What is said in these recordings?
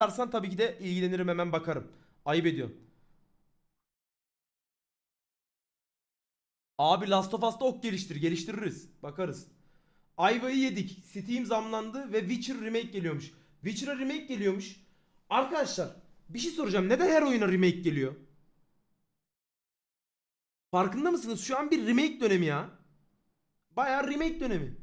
Arsan tabii ki de ilgilenirim hemen bakarım. Ayıp ediyorsun. Abi Last of Us'ta ok geliştir. Geliştiririz. Bakarız. Ayvayı yedik. Steam zamlandı ve Witcher remake geliyormuş. Witcher'a remake geliyormuş. Arkadaşlar bir şey soracağım. Neden her oyuna remake geliyor? Farkında mısınız? Şu an bir remake dönemi ya. Bayağı remake dönemi.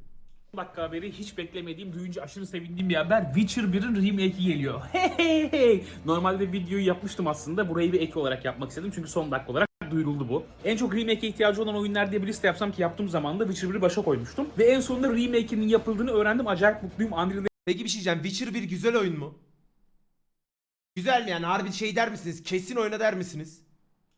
Dakika haberi hiç beklemediğim, duyunca aşırı sevindiğim bir haber. Witcher 1'in remake'i geliyor. Hey hey hey. Normalde videoyu yapmıştım aslında. Burayı bir ek olarak yapmak istedim. Çünkü son dakika olarak duyuruldu bu. En çok remake'e ihtiyacı olan oyunlar diye bir liste yapsam ki yaptığım zaman da Witcher 1'i başa koymuştum. Ve en sonunda remake'inin yapıldığını öğrendim. Acayip mutluyum. Unreal Peki bir şey diyeceğim. Witcher 1 güzel oyun mu? Güzel mi yani? Harbi şey der misiniz? Kesin oyna der misiniz?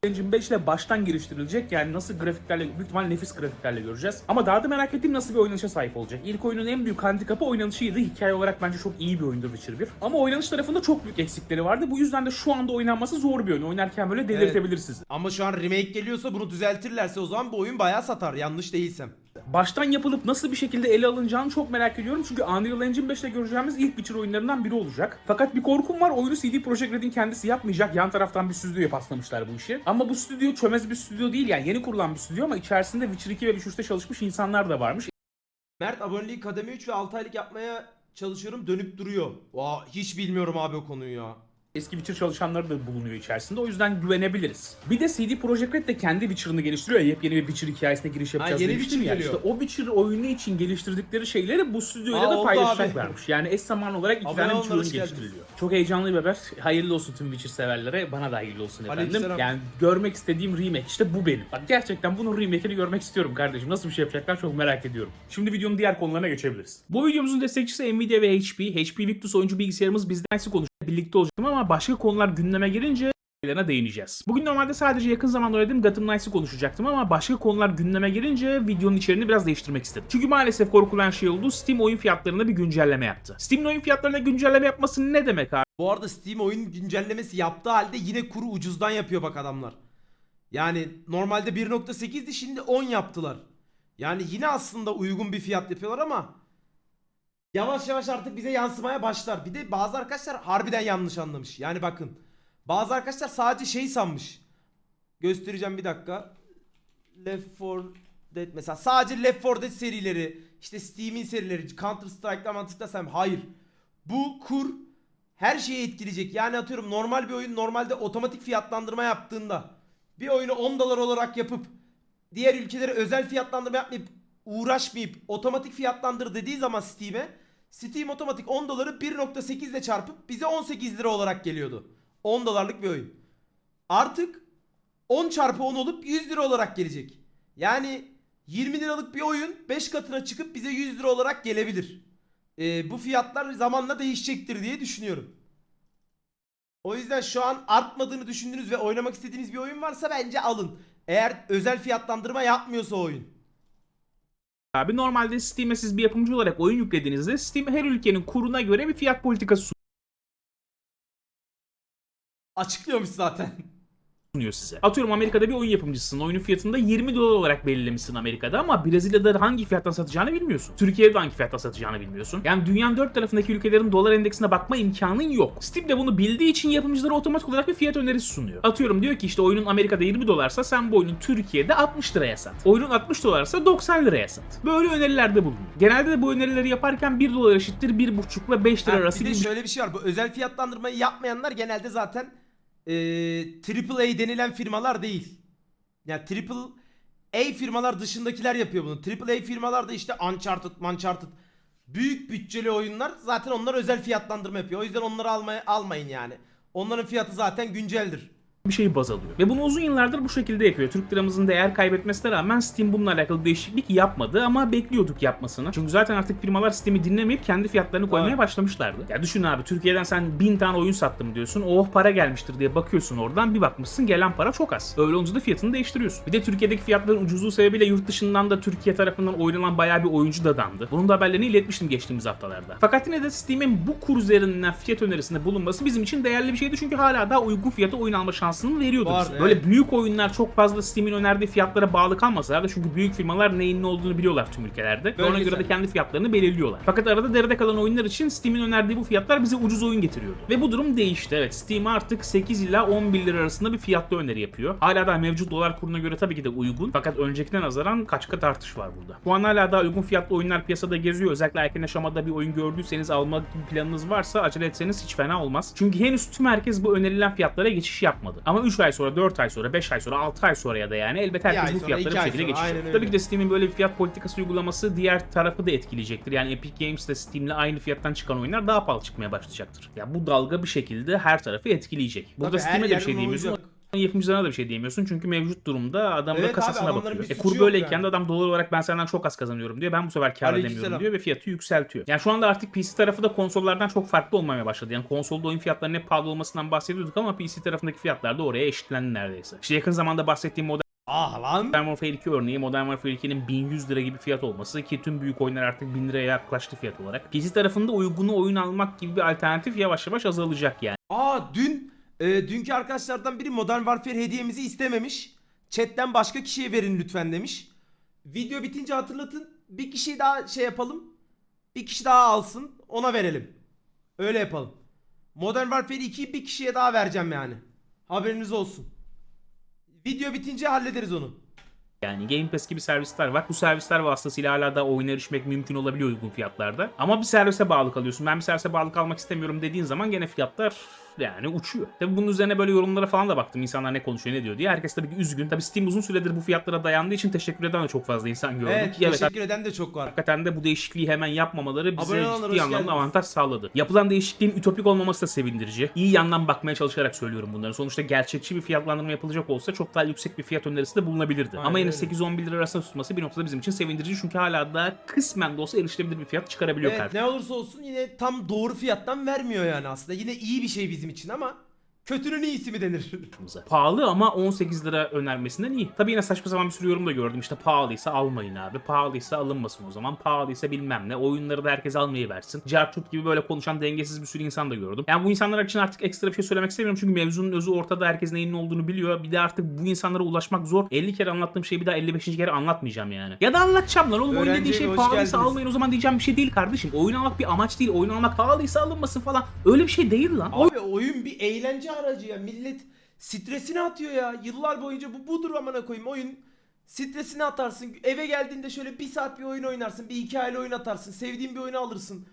Engine 5 ile baştan geliştirilecek. Yani nasıl grafiklerle, büyük ihtimal nefis grafiklerle göreceğiz. Ama daha da merak ettiğim nasıl bir oynanışa sahip olacak. İlk oyunun en büyük handikapı oynanışıydı. Hikaye olarak bence çok iyi bir oyundu Witcher 1. Ama oynanış tarafında çok büyük eksikleri vardı. Bu yüzden de şu anda oynanması zor bir oyun. Oynarken böyle delirtebilir sizi. Ama şu an remake geliyorsa bunu düzeltirlerse o zaman bu oyun bayağı satar. Yanlış değilsem. Baştan yapılıp nasıl bir şekilde ele alınacağını çok merak ediyorum. Çünkü Unreal Engine 5'te göreceğimiz ilk Witcher oyunlarından biri olacak. Fakat bir korkum var. Oyunu CD Projekt Red'in kendisi yapmayacak. Yan taraftan bir stüdyoya paslamışlar bu işi. Ama bu stüdyo çömez bir stüdyo değil yani. Yeni kurulan bir stüdyo ama içerisinde Witcher 2 ve Witcher 3'te çalışmış insanlar da varmış. Mert aboneliği kademe 3 ve 6 aylık yapmaya çalışıyorum dönüp duruyor. Vaa hiç bilmiyorum abi o konuyu ya. Eski Witcher çalışanları da bulunuyor içerisinde. O yüzden güvenebiliriz. Bir de CD Projekt Red de kendi Witcher'ını geliştiriyor. ya, Yepyeni bir Witcher hikayesine giriş yapacağız yeni demiştim ya. İşte o Witcher oyunu için geliştirdikleri şeyleri bu stüdyoyla da paylaşacaklarmış. Yani eş zamanlı olarak iki tane Witcher oyunu geliştiriliyor. Çok heyecanlı bir haber. Hayırlı olsun tüm Witcher severlere. Bana da hayırlı olsun efendim. Yani görmek istediğim remake işte bu benim. Bak gerçekten bunun remake'ini görmek istiyorum kardeşim. Nasıl bir şey yapacaklar çok merak ediyorum. Şimdi videonun diğer konularına geçebiliriz. Bu videomuzun destekçisi Nvidia ve HP. HP Victus oyuncu bilgisayarımız bizden olacak. Birlikte olacaktım ama başka konular gündeme gelince şeylerine değineceğiz. Bugün normalde sadece yakın zamanda oynadığım Gotham Knights'ı konuşacaktım ama başka konular gündeme gelince videonun içeriğini biraz değiştirmek istedim. Çünkü maalesef korkulan şey oldu. Steam oyun fiyatlarına bir güncelleme yaptı. Steam'in oyun fiyatlarına güncelleme yapması ne demek abi? Bu arada Steam oyun güncellemesi yaptığı halde yine kuru ucuzdan yapıyor bak adamlar. Yani normalde 1.8'di şimdi 10 yaptılar. Yani yine aslında uygun bir fiyat yapıyorlar ama yavaş yavaş artık bize yansımaya başlar. Bir de bazı arkadaşlar harbiden yanlış anlamış. Yani bakın bazı arkadaşlar sadece şey sanmış. Göstereceğim bir dakika. Left 4 Dead mesela sadece Left 4 Dead serileri işte Steam'in serileri Counter Strike'dan mantıklasam hayır. Bu kur her şeyi etkileyecek. Yani atıyorum normal bir oyun normalde otomatik fiyatlandırma yaptığında bir oyunu 10 dolar olarak yapıp diğer ülkelere özel fiyatlandırma yapmayıp uğraşmayıp otomatik fiyatlandır dediği zaman Steam'e Steam otomatik 10 doları 1.8 ile çarpıp bize 18 lira olarak geliyordu. 10 dolarlık bir oyun. Artık 10 çarpı 10 olup 100 lira olarak gelecek. Yani 20 liralık bir oyun 5 katına çıkıp bize 100 lira olarak gelebilir. Ee, bu fiyatlar zamanla değişecektir diye düşünüyorum. O yüzden şu an artmadığını düşündüğünüz ve oynamak istediğiniz bir oyun varsa bence alın. Eğer özel fiyatlandırma yapmıyorsa oyun. Abi normalde Steam'e siz bir yapımcı olarak oyun yüklediğinizde Steam her ülkenin kuruna göre bir fiyat politikası Açıklıyormuş zaten. Sunuyor size. Atıyorum Amerika'da bir oyun yapımcısısın. Oyunun fiyatını da 20 dolar olarak belirlemişsin Amerika'da ama Brezilya'da hangi fiyattan satacağını bilmiyorsun. Türkiye'de hangi fiyattan satacağını bilmiyorsun. Yani dünyanın dört tarafındaki ülkelerin dolar endeksine bakma imkanın yok. Steam de bunu bildiği için yapımcılara otomatik olarak bir fiyat önerisi sunuyor. Atıyorum diyor ki işte oyunun Amerika'da 20 dolarsa sen bu oyunun Türkiye'de 60 liraya sat. Oyunun 60 dolarsa 90 liraya sat. Böyle önerilerde bulunuyor. Genelde de bu önerileri yaparken 1 dolar eşittir 1,5 ile 5 lira arası bir de gibi şöyle bir şey var. Bu özel fiyatlandırmayı yapmayanlar genelde zaten eee AAA denilen firmalar değil. Yani AAA firmalar dışındakiler yapıyor bunu. AAA firmalar da işte Uncharted, Uncharted büyük bütçeli oyunlar zaten onlar özel fiyatlandırma yapıyor. O yüzden onları almaya almayın yani. Onların fiyatı zaten günceldir. Bir şeyi baz alıyor. Ve bunu uzun yıllardır bu şekilde yapıyor. Türk liramızın değer kaybetmesine rağmen Steam bununla alakalı değişiklik yapmadı ama bekliyorduk yapmasını. Çünkü zaten artık firmalar Steam'i dinlemeyip kendi fiyatlarını koymaya başlamışlardı. Ya düşün abi Türkiye'den sen bin tane oyun sattım diyorsun. Oh para gelmiştir diye bakıyorsun oradan bir bakmışsın gelen para çok az. Öyle olunca da fiyatını değiştiriyorsun. Bir de Türkiye'deki fiyatların ucuzluğu sebebiyle yurt dışından da Türkiye tarafından oynanan bayağı bir oyuncu da dandı. Bunun da haberlerini iletmiştim geçtiğimiz haftalarda. Fakat yine de Steam'in bu kur üzerinden fiyat önerisinde bulunması bizim için değerli bir şeydi çünkü hala daha uygun fiyata oyun alma şansı şansını veriyordu. Var, bize. Böyle evet. büyük oyunlar çok fazla Steam'in önerdiği fiyatlara bağlı kalmasalar da çünkü büyük firmalar neyin ne olduğunu biliyorlar tüm ülkelerde. Ve ona göre de kendi fiyatlarını belirliyorlar. Fakat arada derede kalan oyunlar için Steam'in önerdiği bu fiyatlar bize ucuz oyun getiriyordu. Ve bu durum değişti. Evet Steam artık 8 ila 11 lira arasında bir fiyatlı öneri yapıyor. Hala daha mevcut dolar kuruna göre tabii ki de uygun. Fakat öncekine nazaran kaç kat artış var burada. Şu an hala daha uygun fiyatlı oyunlar piyasada geziyor. Özellikle erken aşamada bir oyun gördüyseniz alma gibi planınız varsa acele etseniz hiç fena olmaz. Çünkü henüz tüm herkes bu önerilen fiyatlara geçiş yapmadı. Ama 3 ay sonra, 4 ay sonra, 5 ay sonra, 6 ay sonra ya da yani elbet herkes bu iki bir şekilde geçecek. Tabii ki de Steam'in böyle bir fiyat politikası uygulaması diğer tarafı da etkileyecektir. Yani Epic Games de Steam'le aynı fiyattan çıkan oyunlar daha pahalı çıkmaya başlayacaktır. Ya bu dalga bir şekilde her tarafı etkileyecek. Burada Steam'e de bir şey olacak. Yapımcılarına da bir şey diyemiyorsun çünkü mevcut durumda adam da Evet abi, kasasına adamların bakıyor. E kur böyleyken yani. de adam dolar olarak ben senden çok az kazanıyorum diyor. Ben bu sefer kar edemiyorum diyor ve fiyatı yükseltiyor. Yani şu anda artık PC tarafı da konsollardan çok farklı olmaya başladı. Yani konsolda oyun fiyatlarının hep pahalı olmasından bahsediyorduk ama PC tarafındaki fiyatlar da oraya eşitlendi neredeyse. İşte yakın zamanda bahsettiğim Modern Ah lan. Warfare 2 örneği Modern Warfare 2'nin 1100 lira gibi fiyat olması ki tüm büyük oyunlar artık 1000 liraya yaklaştı fiyat olarak. PC tarafında uygunu oyun almak gibi bir alternatif yavaş yavaş azalacak yani. Aa dün e, dünkü arkadaşlardan biri Modern Warfare hediyemizi istememiş. Chatten başka kişiye verin lütfen demiş. Video bitince hatırlatın. Bir kişi daha şey yapalım. Bir kişi daha alsın. Ona verelim. Öyle yapalım. Modern Warfare 2'yi bir kişiye daha vereceğim yani. Haberiniz olsun. Video bitince hallederiz onu. Yani Game Pass gibi servisler var. Bu servisler vasıtasıyla hala da oyuna erişmek mümkün olabiliyor uygun fiyatlarda. Ama bir servise bağlı kalıyorsun. Ben bir servise bağlı kalmak istemiyorum dediğin zaman gene fiyatlar yani uçuyor. Tabi bunun üzerine böyle yorumlara falan da baktım. İnsanlar ne konuşuyor ne diyor diye. Herkes tabii ki üzgün. Tabi Steam uzun süredir bu fiyatlara dayandığı için teşekkür eden de çok fazla insan gördük. Evet, evet teşekkür eden de çok var. Hakikaten de bu değişikliği hemen yapmamaları bize Abone olanlar ciddi anlamda geldiniz. avantaj sağladı. Yapılan değişikliğin ütopik olmaması da sevindirici. İyi yandan bakmaya çalışarak söylüyorum bunları. Sonuçta gerçekçi bir fiyatlandırma yapılacak olsa çok daha yüksek bir fiyat önerisi de bulunabilirdi. Aynen Ama yine öyle. 8-11 lira arasında tutması bir noktada bizim için sevindirici. Çünkü hala da kısmen de olsa erişilebilir bir fiyat çıkarabiliyor Evet, karşımıza. ne olursa olsun yine tam doğru fiyattan vermiyor yani aslında. Yine iyi bir şey bizim için ama kötünün iyisi mi denir? Pahalı ama 18 lira önermesinden iyi. Tabii yine saçma sapan bir sürü yorum da gördüm. İşte pahalıysa almayın abi. Pahalıysa alınmasın o zaman. Pahalıysa bilmem ne. Oyunları da herkes almayı versin. Cartut gibi böyle konuşan dengesiz bir sürü insan da gördüm. Yani bu insanlar için artık ekstra bir şey söylemek istemiyorum. Çünkü mevzunun özü ortada. Herkes neyin ne olduğunu biliyor. Bir de artık bu insanlara ulaşmak zor. 50 kere anlattığım şeyi bir daha 55. kere anlatmayacağım yani. Ya da anlatacağım lan oğlum. Oyun Öğrenci dediği şey pahalıysa geldiniz. almayın o zaman diyeceğim bir şey değil kardeşim. Oyun almak bir amaç değil. Oyun almak pahalıysa alınmasın falan. Öyle bir şey değil lan. Abi oyun bir eğlence aracı ya. Millet stresini atıyor ya. Yıllar boyunca bu budur amına koyayım. Oyun stresini atarsın. Eve geldiğinde şöyle bir saat bir oyun oynarsın. Bir hikayeli oyun atarsın. Sevdiğin bir oyunu alırsın.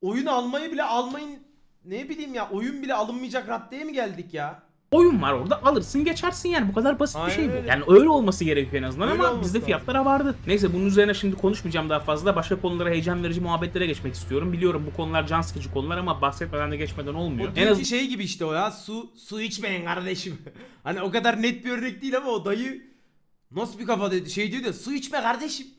Oyun almayı bile almayın. Ne bileyim ya oyun bile alınmayacak raddeye mi geldik ya? Oyun var orada alırsın geçersin yani bu kadar basit bir Aynen şey bu. öyle. Yani öyle olması gerekiyor en azından Öyle ama bizde lazım. fiyatlara vardı. Neyse bunun üzerine şimdi konuşmayacağım daha fazla. Başka konulara heyecan verici muhabbetlere geçmek istiyorum. Biliyorum bu konular can sıkıcı konular ama bahsetmeden de geçmeden O olmuyor. En dünkü azından şey gibi işte o ya. Su su içmeyin kardeşim. hani o kadar net bir örnek değil ama o dayı nasıl bir kafa dedi. Şey diyor da su içme kardeşim.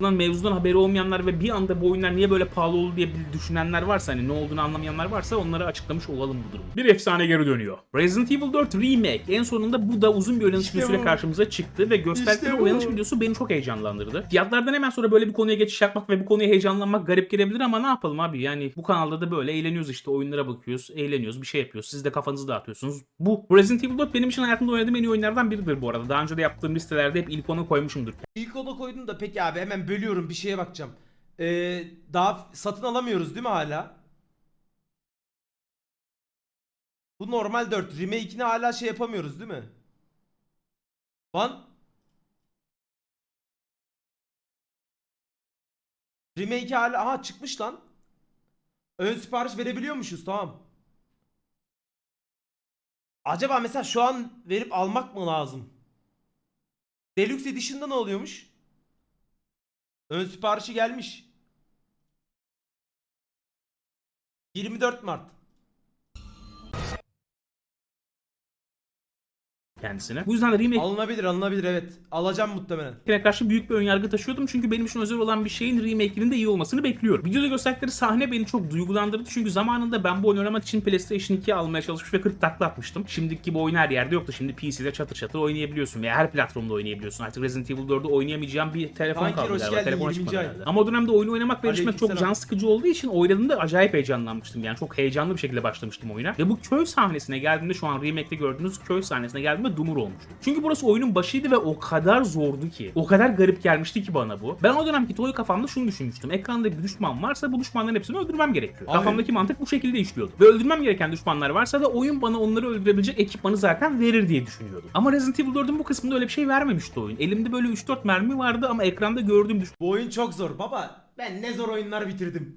mevzudan haberi olmayanlar ve bir anda bu oyunlar niye böyle pahalı oldu diye düşünenler varsa hani ne olduğunu anlamayanlar varsa onları açıklamış olalım bu durumu. Bir efsane geri dönüyor. Resident Evil 4 Remake. En sonunda bu da uzun bir oynanış İşte videosuyla bu. karşımıza çıktı ve gösterdikleri İşte bu. oynanış videosu beni çok heyecanlandırdı. Fiyatlardan hemen sonra böyle bir konuya geçiş yapmak ve bu konuya heyecanlanmak garip gelebilir ama ne yapalım abi yani bu kanalda da böyle eğleniyoruz işte oyunlara bakıyoruz, eğleniyoruz, bir şey yapıyoruz. Siz de kafanızı dağıtıyorsunuz. Bu Resident Evil 4 benim için hayatımda oynadığım en iyi oyunlardan biridir bu arada. Daha önce de yaptığım listelerde hep ilk ona koymuşumdur. İlk ona koydum da peki abi hemen bölüyorum bir şeye bakacağım. Ee, daha satın alamıyoruz değil mi hala? Bu normal 4. Remake'ini hala şey yapamıyoruz değil mi? Lan. Remake hala aha çıkmış lan. Ön sipariş verebiliyormuşuz tamam. Acaba mesela şu an verip almak mı lazım? Deluxe Edition'da ne oluyormuş? Ön siparişi gelmiş. 24 Mart. Kendisine. Bu yüzden de remake Alınabilir alınabilir evet. Alacağım muhtemelen. Remake'ine karşı büyük bir önyargı taşıyordum çünkü benim için özel olan bir şeyin remake'inin de iyi olmasını bekliyorum. Videoda gösterdikleri sahne beni çok duygulandırdı çünkü zamanında ben bu oyunu oynamak için PlayStation 2 almaya çalışmış ve 40 takla atmıştım. Şimdiki gibi oyun her yerde yoktu. Şimdi PC'de çatır çatır oynayabiliyorsun veya her platformda oynayabiliyorsun. Artık Resident Evil 4'ü oynayamayacağım bir telefon Kanki, kaldı hoş galiba. geldin, 20. çıkmadı ay. herhalde. Ama o dönemde oyun oynamak benim için çok Aleykümselam. can sıkıcı olduğu için oynadığımda acayip heyecanlanmıştım. Yani çok heyecanlı bir şekilde başlamıştım oyuna. Ve bu köy sahnesine geldiğimde şu an remake'te gördüğünüz köy sahnesine geldiğimde dumur olmuştum. Çünkü burası oyunun başıydı ve o kadar zordu ki. O kadar garip gelmişti ki bana bu. Ben o dönemki toy kafamda şunu düşünmüştüm. Ekranda bir düşman varsa bu düşmanların hepsini öldürmem gerekiyor. Abi. Kafamdaki mantık bu şekilde işliyordu. Ve öldürmem gereken düşmanlar varsa da oyun bana onları öldürebilecek ekipmanı zaten verir diye düşünüyordum. Ama Resident Evil 4'ün bu kısmında öyle bir şey vermemişti oyun. Elimde böyle 3-4 mermi vardı ama ekranda gördüğüm Bu oyun çok zor baba. Ben ne zor oyunlar bitirdim.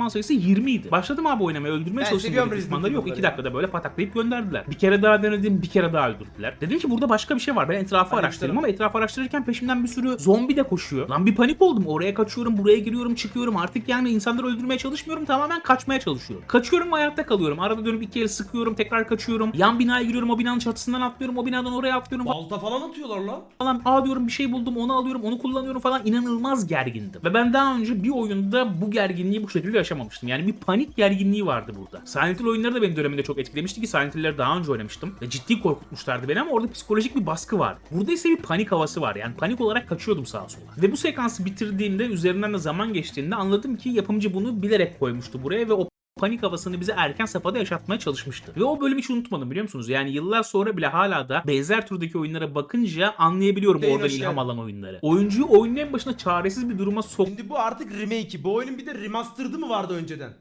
Düşman sayısı 20 idi. Başladım abi oynamaya öldürmeye Ben çalıştım böyle Resident düşmanları yok. Evil'ları 2 ya. dakikada böyle pataklayıp gönderdiler. Bir kere daha denedim bir kere daha öldürdüler. Dedim ki burada başka bir şey var. Ben etrafı gidelim. ama etrafı araştırırken peşimden bir sürü zombi de koşuyor. Lan bir panik oldum. Oraya kaçıyorum buraya giriyorum çıkıyorum. Artık yani insanları öldürmeye çalışmıyorum. Tamamen kaçmaya çalışıyorum. Kaçıyorum ve hayatta kalıyorum. Arada dönüp iki el sıkıyorum tekrar kaçıyorum. Yan binaya giriyorum o binanın çatısından atlıyorum. O binadan oraya atlıyorum Balta falan atıyorlar lan. falan. Aa diyorum bir şey buldum onu alıyorum onu kullanıyorum falan. İnanılmaz gergindim. Ve ben daha önce bir oyunda bu gerginliği bu şekilde yaşamamıştım. Yani bir panik gerginliği vardı burada. Silent Hill oyunları da benim döneminde çok etkilemişti ki Silent Hill'leri daha önce oynamıştım. Ve ciddi korkutmuşlardı beni ama orada psikolojik bir baskı vardı. Burada ise bir panik havası var. Yani panik olarak kaçıyordum sağa sola. Ve bu sekansı bitirdiğimde üzerinden de zaman geçtiğinde anladım ki yapımcı bunu bilerek koymuştu buraya ve o panik havasını bize erken safhada yaşatmaya çalışmıştı. Ve o bölümü hiç unutmadım biliyor musunuz? Yani yıllar sonra bile hala da benzer türdeki oyunlara bakınca anlayabiliyorum Hüseyin, oradan hoş ilham geldin. alan oyunları. Oyuncuyu oyunun en başına çaresiz bir duruma sok Şimdi bu artık remake'i. Bu oyunun bir de remastered'ı mı vardı önceden?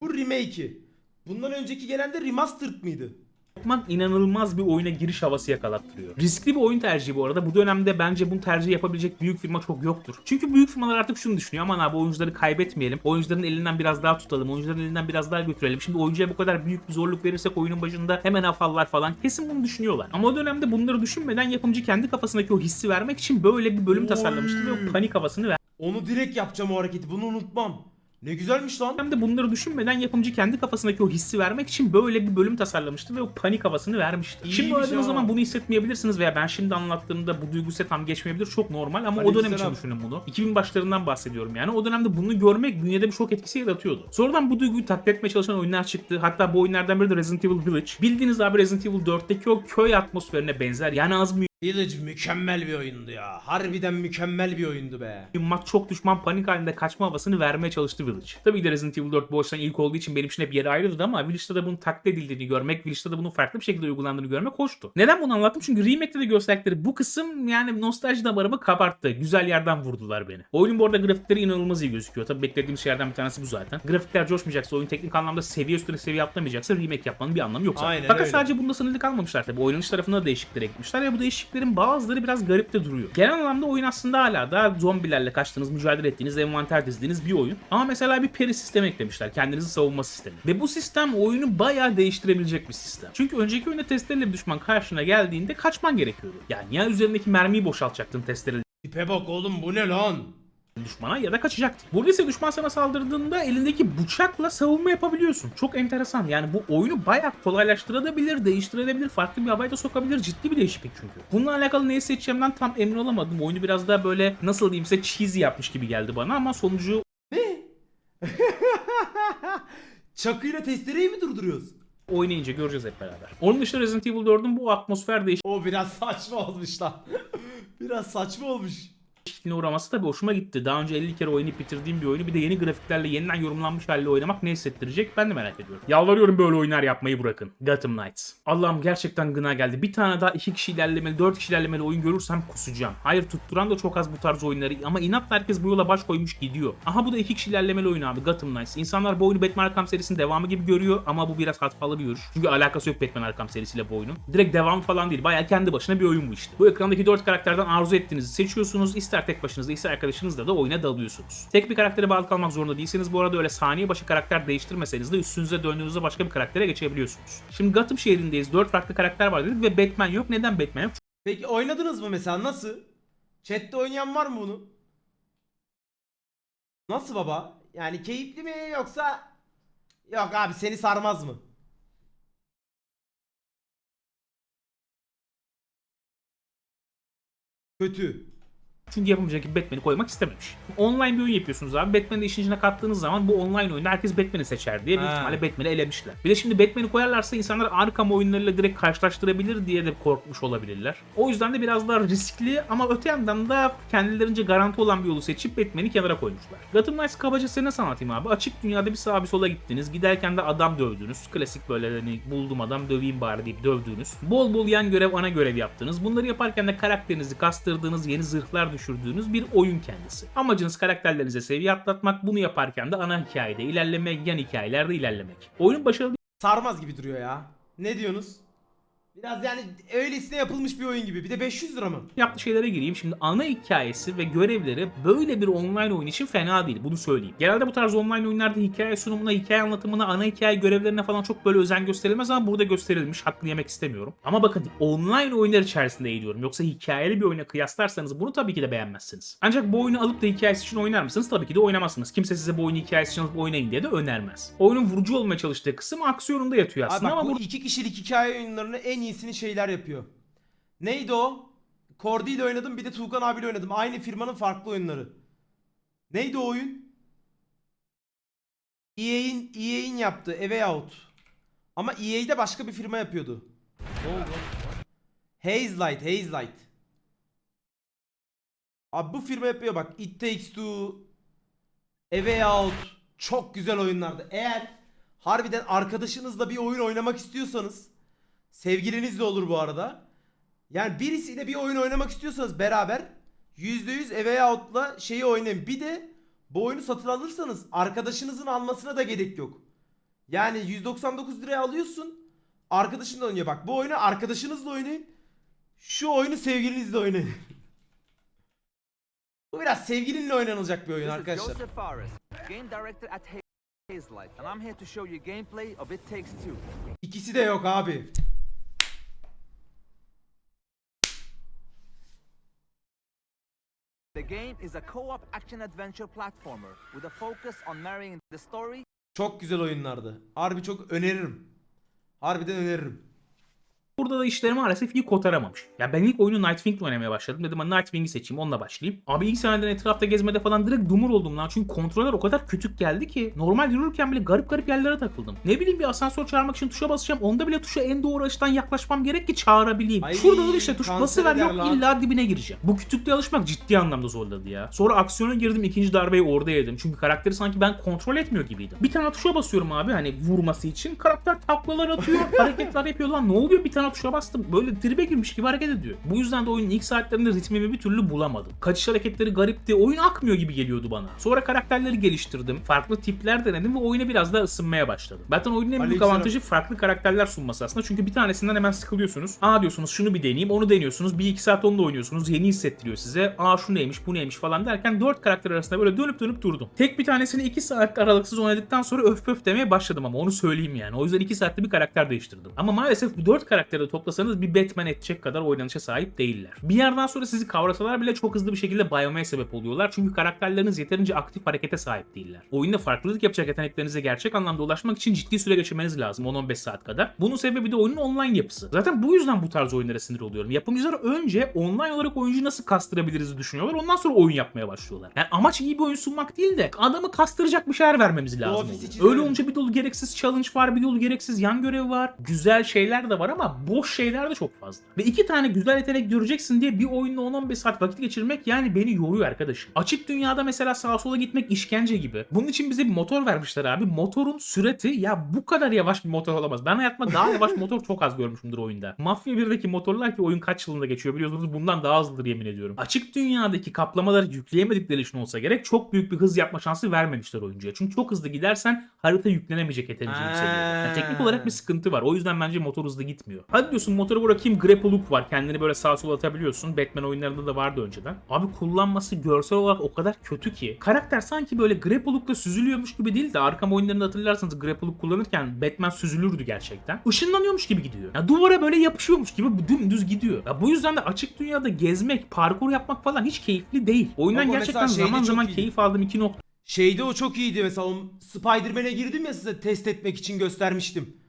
Bu remake'i. Bundan önceki gelen de remastered mıydı? Sokmak inanılmaz bir oyuna giriş havası yakalattırıyor. Riskli bir oyun tercihi bu arada. Bu dönemde bence bunu tercih yapabilecek büyük firma çok yoktur. Çünkü büyük firmalar artık şunu düşünüyor. Aman abi oyuncuları kaybetmeyelim. Oyuncuların elinden biraz daha tutalım. Oyuncuların elinden biraz daha götürelim. Şimdi oyuncuya bu kadar büyük bir zorluk verirsek oyunun başında hemen afallar falan. Kesin bunu düşünüyorlar. Ama o dönemde bunları düşünmeden yapımcı kendi kafasındaki o hissi vermek için böyle bir bölüm tasarlamıştı ve o panik havasını Onu direkt yapacağım o hareketi. Bunu unutmam. Ne güzelmiş lan. Hem de bunları düşünmeden yapımcı kendi kafasındaki o hissi vermek için böyle bir bölüm tasarlamıştı ve o panik havasını vermişti. İyiymiş şimdi oynadığınız zaman bunu hissetmeyebilirsiniz veya ben şimdi anlattığımda bu duygu size tam geçmeyebilir. Çok normal ama o dönem için düşünün bunu. 2000 başlarından bahsediyorum yani. O dönemde bunu görmek bünyede bir şok etkisi yaratıyordu. Sonradan bu duyguyu taklit etmeye çalışan oyunlar çıktı. Hatta bu oyunlardan biri de Resident Evil Village. Bildiğiniz abi Resident Evil 4'teki o köy atmosferine benzer. Yani az mı Village mükemmel bir oyundu ya. Harbiden mükemmel bir oyundu be. Yummak çok düşman panik halinde kaçma havasını vermeye çalıştı Village. Tabii ki de Resident Evil 4 bu açıdan ilk olduğu için benim için hep yeri ayrıydı ama Village'da da bunun taklit edildiğini görmek, Village'da da bunun farklı bir şekilde uygulandığını görmek hoştu. Neden bunu anlattım? Çünkü remake'de de gösterdikleri bu kısım yani nostalji damarımı kabarttı. Güzel yerden vurdular beni. Oyunun bu arada grafikleri inanılmaz iyi gözüküyor. Tabii beklediğim şeylerden bir tanesi bu zaten. Grafikler coşmayacaksa, oyun teknik anlamda seviye üstüne seviye atlamayacaksa remake yapmanın bir anlamı yok zaten. Aynen Fakat öyle. sadece bunda sınırlı kalmamışlar tabii. Oynanış tarafında da değişikliklere gitmişler ve bu değişikliklerin bazıları biraz garip de duruyor. Genel anlamda oyun aslında hala da zombilerle kaçtığınız, mücadele ettiğiniz, envanter dizdiğiniz bir oyun. Ama mesela bir peri sistemi eklemişler. Kendinizi savunma sistemi. Ve bu sistem oyunu bayağı değiştirebilecek bir sistem. Çünkü önceki oyunda testereyle bir düşman karşına geldiğinde kaçman gerekiyordu. Yani ya üzerindeki mermiyi boşaltacaktın testereyle Tipe bak oğlum bu ne lan? Düşmana ya da kaçacaktın. Burada ise düşman sana saldırdığında elindeki bıçakla savunma yapabiliyorsun. Çok enteresan. Yani bu oyunu bayağı kolaylaştırabilir, değiştirebilir, farklı bir havaya da sokabilir. Ciddi bir değişiklik çünkü. Bununla alakalı neyi seçeceğimden tam emin olamadım. Oyunu biraz daha böyle nasıl diyeyim size cheesy yapmış gibi geldi bana ama sonucu Ne? Çakıyla testereyi mi durduruyoruz? oynayınca göreceğiz hep beraber. Onun dışında Resident Evil 4'ün bu atmosfer O biraz saçma olmuş lan. biraz saçma olmuş. Değişikliğine uğraması tabii hoşuma gitti. Daha önce 50 kere oynayıp bitirdiğim bir oyunu bir de yeni grafiklerle yeniden yorumlanmış haliyle oynamak ne hissettirecek ben de merak ediyorum. Yalvarıyorum böyle oyunlar yapmayı bırakın. Gotham Knights. Allah'ım gerçekten gına geldi. Bir tane daha 2 kişi ilerlemeli, 4 kişi ilerlemeli oyun görürsem kusacağım. Hayır tutturan da çok az bu tarz oyunları ama inatla herkes bu yola baş koymuş gidiyor. Aha bu da 2 kişi ilerlemeli oyun abi Gotham Knights. İnsanlar bu oyunu Batman Arkham serisinin devamı gibi görüyor ama bu biraz hatalı bir görüş. Çünkü alakası yok Batman Arkham serisiyle bu oyunun. Direkt devam falan değil. Bayağı kendi başına bir oyun bu işte. Bu ekrandaki 4 karakterden arzu ettiğinizi seçiyorsunuz. İster tek başınıza ister arkadaşınızla da oyuna dalıyorsunuz. Tek bir karaktere bağlı kalmak zorunda değilseniz bu arada öyle saniye başı karakter değiştirmeseniz de üstünüze döndüğünüzde başka bir karaktere geçebiliyorsunuz. Şimdi Gotham şehrindeyiz. 4 farklı karakter var dedik ve Batman yok. Neden Batman yok? Peki oynadınız mı mesela nasıl? Chat'te oynayan var mı bunu? Nasıl baba? Yani keyifli mi yoksa Yok abi seni sarmaz mı? Kötü. Çünkü gibi Batman'i koymak istememiş. Online bir oyun yapıyorsunuz abi. Batman'i de işin içine kattığınız zaman bu online oyunda herkes Batman'i seçer diye büyük ihtimalle Batman'i elemişler. Bir de şimdi Batman'i koyarlarsa insanlar Arkham oyunlarıyla direkt karşılaştırabilir diye de korkmuş olabilirler. O yüzden de biraz daha riskli ama öte yandan da kendilerince garanti olan bir yolu seçip Batman'i kenara koymuşlar. Gotham Knights kabaca nasıl anlatayım abi? Açık dünyada bir sağa bir sola gittiniz. Giderken de adam dövdünüz. Klasik böyle hani buldum adam döveyim bari deyip dövdüğünüz. Bol bol yan görev ana görev yaptınız. Bunları yaparken de karakterinizi kastırdığınız, yeni zırhlar düşürdüğünüz bir oyun kendisi. Amacınız karakterlerinize seviye atlatmak. Bunu yaparken de ana hikayede ilerlemek, yan hikayelerde ilerlemek. Oyunun başarılı Sarmaz gibi duruyor ya. Ne diyorsunuz? Biraz yani öylesine yapılmış bir oyun gibi. Bir de 500 lira mı? yaptığı şeylere gireyim. Şimdi ana hikayesi ve görevleri böyle bir online oyun için fena değil. Bunu söyleyeyim. Genelde bu tarz online oyunlarda hikaye sunumuna, hikaye anlatımına, ana hikaye görevlerine falan çok böyle özen gösterilmez ama burada gösterilmiş. Hakkını yemek istemiyorum. Ama bakın online oyunlar içerisinde eğiliyorum. Yoksa hikayeli bir oyuna kıyaslarsanız bunu tabii ki de beğenmezsiniz. Ancak bu oyunu alıp da hikayesi için oynar mısınız? Tabii ki de oynamazsınız. Kimse size bu oyunu hikayesi için alıp oynayın diye de önermez. Oyunun vurucu olmaya çalıştığı kısım aksiyonunda yatıyor Abi aslında bak ama bu iki kişilik hikaye oyunlarını en iyisini şeyler yapıyor. Neydi o? Kordi ile oynadım bir de Tuğkan abiyle oynadım. Aynı firmanın farklı oyunları. Neydi o oyun? EA'in EA'in yaptığı A Way Out. Ama EA'de başka bir firma yapıyordu. Ne oldu? Haze Light, Haze Light. Abi bu firma yapıyor bak. It Takes Two, A Way Out. Çok güzel oyunlardı. Eğer harbiden arkadaşınızla bir oyun oynamak istiyorsanız sevgiliniz de olur bu arada. Yani birisiyle bir oyun oynamak istiyorsanız beraber %100 A Way Out'la şeyi oynayın. Bir de bu oyunu satın alırsanız arkadaşınızın almasına da gerek yok. Yani 199 liraya alıyorsun. Arkadaşın da oynuyor. Bak bu oyunu arkadaşınızla oynayın. Şu oyunu sevgilinizle oynayın. bu biraz sevgilinle oynanılacak bir oyun arkadaşlar. Joseph Fares, game director at Haze Light, and I'm here to show you gameplay of It Takes Two. İkisi de yok abi. The game is a co-op action-adventure platformer with a focus on marrying the story Çok güzel oyunlardı. Harbi çok öneririm. Harbiden öneririm. Burada da işleri maalesef iyi kotaramamış. Ya ben ilk oyunu Nightwing'le oynamaya başladım. Dedim ben Nightwing'i seçeyim onunla başlayayım. Abi ilk sahneden etrafta gezmede falan direkt dumur oldum lan. Çünkü kontroller o kadar küçük geldi ki. Normal yürürken bile garip garip yerlere takıldım. Ne bileyim bir asansör çağırmak için tuşa basacağım. Onda bile tuşa en doğru açıdan yaklaşmam gerek ki çağırabileyim. Ay, Şurada da işte tuş basıver yok lan. illa dibine gireceğim. Bu küçüklüğe alışmak ciddi anlamda zorladı ya. Sonra aksiyona girdim ikinci darbeyi orada yedim. Çünkü karakteri sanki ben kontrol etmiyor gibiydim. Bir tane tuşa basıyorum abi hani vurması için. Karakter taklalar atıyor, hareketler yapıyor lan. Ne oluyor bir tane tuşa bastım. Böyle tribe girmiş gibi hareket ediyor. Bu yüzden de oyunun ilk saatlerinde ritmimi bir türlü bulamadım. Kaçış hareketleri garipti. Oyun akmıyor gibi geliyordu bana. Sonra karakterleri geliştirdim. Farklı tipler denedim ve oyuna biraz daha ısınmaya başladım. Zaten oyunun en büyük avantajı farklı karakterler sunması aslında. Çünkü bir tanesinden hemen sıkılıyorsunuz. Aa diyorsunuz şunu bir deneyeyim. Onu deniyorsunuz. Bir iki saat onunla oynuyorsunuz. Yeni hissettiriyor size. Aa şu neymiş bu neymiş falan derken dört karakter arasında böyle dönüp dönüp durdum. Tek bir tanesini iki saat aralıksız oynadıktan sonra öf öf demeye başladım ama onu söyleyeyim yani. O yüzden iki saatte bir karakter değiştirdim. Ama maalesef bu dört karakteri toplasanız bir Batman edecek kadar oynanışa sahip değiller. Bir yerden sonra sizi kavrasalar bile çok hızlı bir şekilde bayılmaya sebep oluyorlar. Çünkü karakterleriniz yeterince aktif harekete sahip değiller. Oyunda farklılık yapacak yeteneklerinize gerçek anlamda ulaşmak için ciddi süre geçirmeniz lazım 10-15 saat kadar. Bunun sebebi de oyunun online yapısı. Zaten bu yüzden bu tarz oyunlara sinir oluyorum. Yapımcılar önce online olarak oyuncuyu nasıl kastırabiliriz düşünüyorlar. Ondan sonra oyun yapmaya başlıyorlar. Yani amaç iyi bir oyun sunmak değil de adamı kastıracak bir şeyler vermemiz lazım. Öyle. olunca bir dolu gereksiz challenge var, bir dolu gereksiz yan görev var. Güzel şeyler de var ama boş şeyler de çok fazla. Ve iki tane güzel yetenek göreceksin diye bir oyunla 10-15 saat vakit geçirmek yani beni yoruyor arkadaşım. Açık dünyada mesela sağa sola gitmek işkence gibi. Bunun için bize bir motor vermişler abi. Motorun sürati ya bu kadar yavaş bir motor olamaz. Ben hayatımda daha yavaş motor çok az görmüşümdür oyunda. Mafya 1'deki motorlar ki oyun kaç yılında geçiyor biliyorsunuz bundan daha hızlıdır yemin ediyorum. Açık dünyadaki kaplamaları yükleyemedikleri için olsa gerek çok büyük bir hız yapma şansı vermemişler oyuncuya. Çünkü çok hızlı gidersen harita yüklenemeyecek yeterince yükseliyor. Yani teknik olarak bir sıkıntı var. O yüzden bence motor hızlı gitmiyor. Hadi diyorsun motoru bırakayım grapple hook var. Kendini böyle sağa sola atabiliyorsun. Batman oyunlarında da vardı önceden. Abi kullanması görsel olarak o kadar kötü ki. Karakter sanki böyle grapple hook'la süzülüyormuş gibi değil de Arkham oyunlarında hatırlarsanız grapple hook kullanırken Batman süzülürdü gerçekten. Işınlanıyormuş gibi gidiyor. Ya duvara böyle yapışıyormuş gibi dümdüz gidiyor. Ya bu yüzden de açık dünyada gezmek, parkur yapmak falan hiç keyifli değil. Oyundan gerçekten zaman zaman iyi. keyif aldığım iki nokta Şeyde o çok iyiydi mesela. Spider-Man'e girdim ya size test etmek için göstermiştim.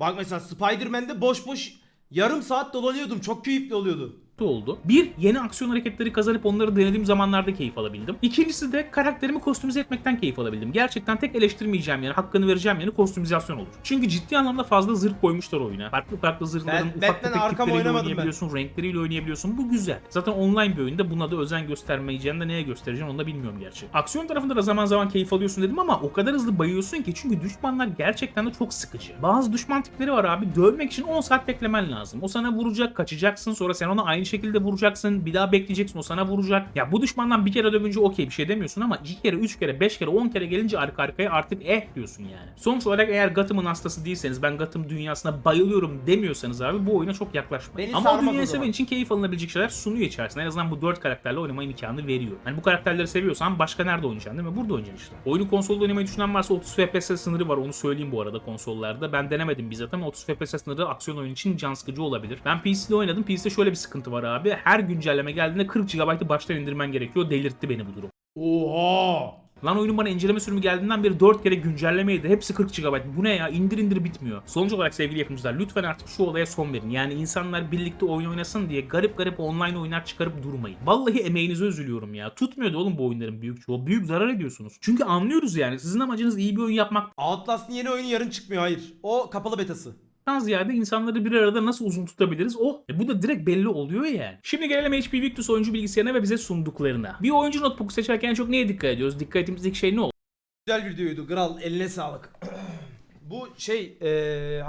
Bak mesela Spider-Man'de boş boş yarım saat dolanıyordum. Çok keyifli oluyordu. Kötü oldu. Bir, yeni aksiyon hareketleri kazanıp onları denediğim zamanlarda keyif alabildim. İkincisi de karakterimi kostümize etmekten keyif alabildim. Gerçekten tek eleştirmeyeceğim yani hakkını vereceğim yani kostümizasyon olur. Çünkü ciddi anlamda fazla zırh koymuşlar oyuna. Farklı farklı zırhların Ben- ufak tefek tipleriyle oynamadım ben. oynayabiliyorsun, renkleriyle oynayabiliyorsun. Bu güzel. Zaten online bir oyunda buna da özen göstermeyeceğini de neye göstereceksin onu da bilmiyorum gerçi. Aksiyon tarafında da zaman zaman keyif alıyorsun dedim ama o kadar hızlı bayıyorsun ki çünkü düşmanlar gerçekten de çok sıkıcı. Bazı düşman tipleri var abi dövmek için 10 saat beklemen lazım. O sana vuracak, kaçacaksın sonra sen ona aynı şekilde vuracaksın. Bir daha bekleyeceksin o sana vuracak. Ya bu düşmandan bir kere dövünce okey bir şey demiyorsun ama iki kere, üç kere, beş kere, on kere gelince arka arkaya artık eh diyorsun yani. Sonuç olarak eğer Gotham'ın hastası değilseniz ben Gotham dünyasına bayılıyorum demiyorsanız abi bu oyuna çok yaklaşmayın. Beni ama o dünyayı seven için keyif alınabilecek şeyler sunuyor içerisinde. En azından bu dört karakterle oynama imkanı veriyor. Hani bu karakterleri seviyorsan başka nerede oynayacaksın değil mi? Burada oynayacaksın işte. Oyunu konsolda oynamayı düşünen varsa 30 FPS sınırı var onu söyleyeyim bu arada konsollarda. Ben denemedim bizzat ama 30 FPS sınırı aksiyon oyunu için can sıkıcı olabilir. Ben PC'de oynadım. PC'de şöyle bir sıkıntı var abi. Her güncelleme geldiğinde 40 GB'ı baştan indirmen gerekiyor. Delirtti beni bu durum. Oha. Lan oyunun bana inceleme sürümü geldiğinden beri 4 kere güncelleme yedi. Hepsi 40 GB. Bu ne ya? İndir indir bitmiyor. Sonuç olarak sevgili yapımcılar lütfen artık şu olaya son verin. Yani insanlar birlikte oyun oynasın diye garip garip online oyunlar çıkarıp durmayın. Vallahi emeğinize üzülüyorum ya. Tutmuyordu oğlum bu oyunların büyük çoğu. Büyük zarar ediyorsunuz. Çünkü anlıyoruz yani. Sizin amacınız iyi bir oyun yapmak Outlast'ın yeni oyunu yarın çıkmıyor hayır. O kapalı betası. Ondan ziyade insanları bir arada nasıl uzun tutabiliriz? O. E bu da direkt belli oluyor yani. Şimdi gelelim HP Victus oyuncu bilgisayarına ve bize sunduklarına. Bir oyuncu notebook seçerken çok neye dikkat ediyoruz? Dikkat ettiğimizdeki şey ne Güzel videoydu. Kral eline sağlık. Bu şey eee